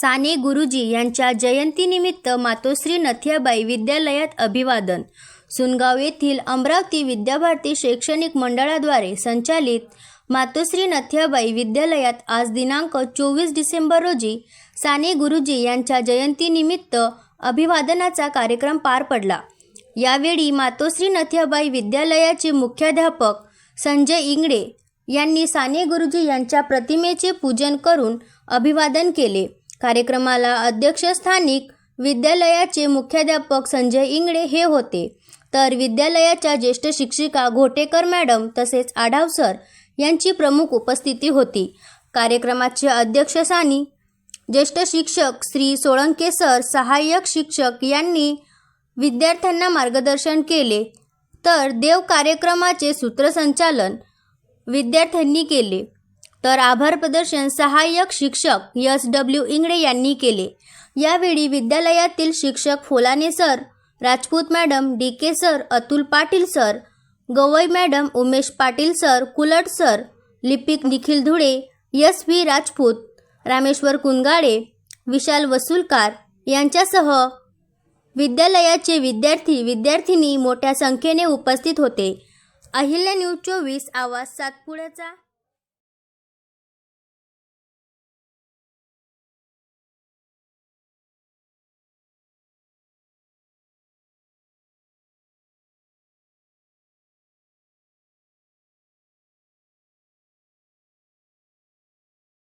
साने गुरुजी यांच्या जयंतीनिमित्त मातोश्री नथियाबाई विद्यालयात अभिवादन. सुनगाव येथील अमरावती विद्याभारती शैक्षणिक मंडळाद्वारे संचालित मातोश्री नथियाबाई विद्यालयात आज दिनांक चोवीस डिसेंबर रोजी साने गुरुजी यांच्या जयंतीनिमित्त अभिवादनाचा कार्यक्रम पार पडला. यावेळी मातोश्री नथियाबाई विद्यालयाचे मुख्याध्यापक संजय इंगडे यांनी साने गुरुजी यांच्या प्रतिमेचे पूजन करून अभिवादन केले. कार्यक्रमाला अध्यक्षस्थानिक विद्यालयाचे मुख्याध्यापक संजय इंगळे हे होते. तर विद्यालयाच्या ज्येष्ठ शिक्षिका घोटेकर मॅडम तसेच आढाव सर यांची प्रमुख उपस्थिती होती. कार्यक्रमाचे अध्यक्षस्थानी ज्येष्ठ शिक्षक श्री सोळंके सर सहाय्यक शिक्षक यांनी विद्यार्थ्यांना मार्गदर्शन केले. तर देव कार्यक्रमाचे सूत्रसंचालन विद्यार्थ्यांनी केले. तर आभार प्रदर्शन सहाय्यक शिक्षक यस डब्ल्यू इंगडे यांनी केले. यावेळी विद्यालयातील शिक्षक Folane sir Rajput madam D K sir Atul Patil sir Gawai madam Umesh Patil sir Kulat sir लिपिक निखिल धुळे यस व्ही राजपूत रामेश्वर कुंगाडे विशाल वसुलकार यांच्यासह विद्यालयाचे विद्यार्थी विद्यार्थिनी मोठ्या संख्येने उपस्थित होते. अहिल्या न्यूज चोवीस आवाज सातपुड्याचा